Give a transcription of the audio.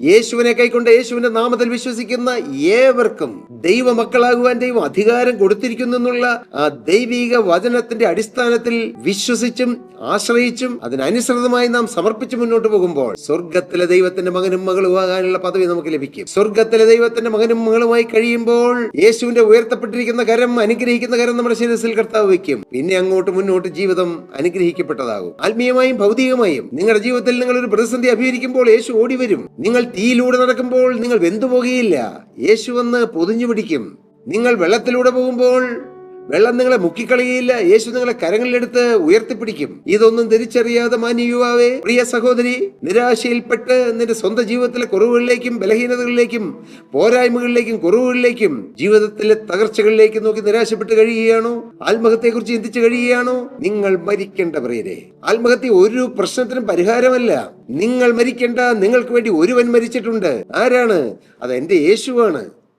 യേശുവിനെ കൈക്കൊണ്ട് യേശുവിന്റെ നാമത്തിൽ വിശ്വസിക്കുന്ന ഏവർക്കും ദൈവ മക്കളാകുവാൻ ദൈവം അധികാരം കൊടുത്തിരിക്കുന്നു എന്നുള്ള ആ ദൈവിക വചനത്തിന്റെ അടിസ്ഥാനത്തിൽ വിശ്വസിച്ചും ആശ്രയിച്ചും അതിനനുസൃതമായി നാം സമർപ്പിച്ച് മുന്നോട്ട് പോകുമ്പോൾ സ്വർഗത്തിലെ ദൈവത്തിന്റെ മകനും മകളും ആകാനുള്ള പദവി നമുക്ക് ലഭിക്കും. സ്വർഗത്തിലെ ദൈവത്തിന്റെ മകനും മകളുമായി കഴിയുമ്പോൾ യേശുവിന്റെ ഉയർത്തപ്പെട്ടിരിക്കുന്ന കരം അനുഗ്രഹിക്കുന്ന കരം നമ്മുടെ ശിരസിൽ കർത്താവ് വയ്ക്കും. പിന്നെ അങ്ങോട്ട് മുന്നോട്ട് ജീവിതം അനുഗ്രഹിക്കപ്പെട്ടതാകും. ആത്മീയമായും ഭൗതികമായും നിങ്ങളുടെ ജീവിതത്തിൽ നിങ്ങൾ ഒരു പ്രതിസന്ധി അഭിഹരിക്കുമ്പോൾ യേശു ഓടി വരും നിങ്ങൾ തീയിലൂടെ നടക്കുമ്പോൾ നിങ്ങൾ വെന്തുപോകുകയില്ല. യേശു വന്ന് പൊതിഞ്ഞു പിടിക്കും നിങ്ങൾ വെള്ളത്തിലൂടെ പോകുമ്പോൾ വെള്ളം നിങ്ങളെ മുക്കിക്കളയുകയില്ല. യേശു നിങ്ങളെ കരങ്ങളിലെടുത്ത് ഉയർത്തിപ്പിടിക്കും. ഇതൊന്നും തിരിച്ചറിയാതെ മാന്യ യുവാവേ പ്രിയ സഹോദരി നിരാശയിൽപ്പെട്ട് നിന്റെ സ്വന്തം ജീവിതത്തിലെ കുറവുകളിലേക്കും ബലഹീനതകളിലേക്കും പോരായ്മകളിലേക്കും കുറവുകളിലേക്കും ജീവിതത്തിലെ തകർച്ചകളിലേക്കും നോക്കി നിരാശപ്പെട്ട് കഴിയുകയാണോ? ആത്മഹത്യയെക്കുറിച്ച് ചിന്തിച്ചു കഴിയുകയാണോ? നിങ്ങൾ മരിക്കേണ്ട പ്രിയരെ. ആത്മഹത്യ ഒരു പ്രശ്നത്തിനും പരിഹാരമല്ല. നിങ്ങൾ മരിക്കേണ്ട നിങ്ങൾക്ക് വേണ്ടി ഒരുവൻ മരിച്ചിട്ടുണ്ട്. ആരാണ്? അത് എന്റെ യേശുവാണ്.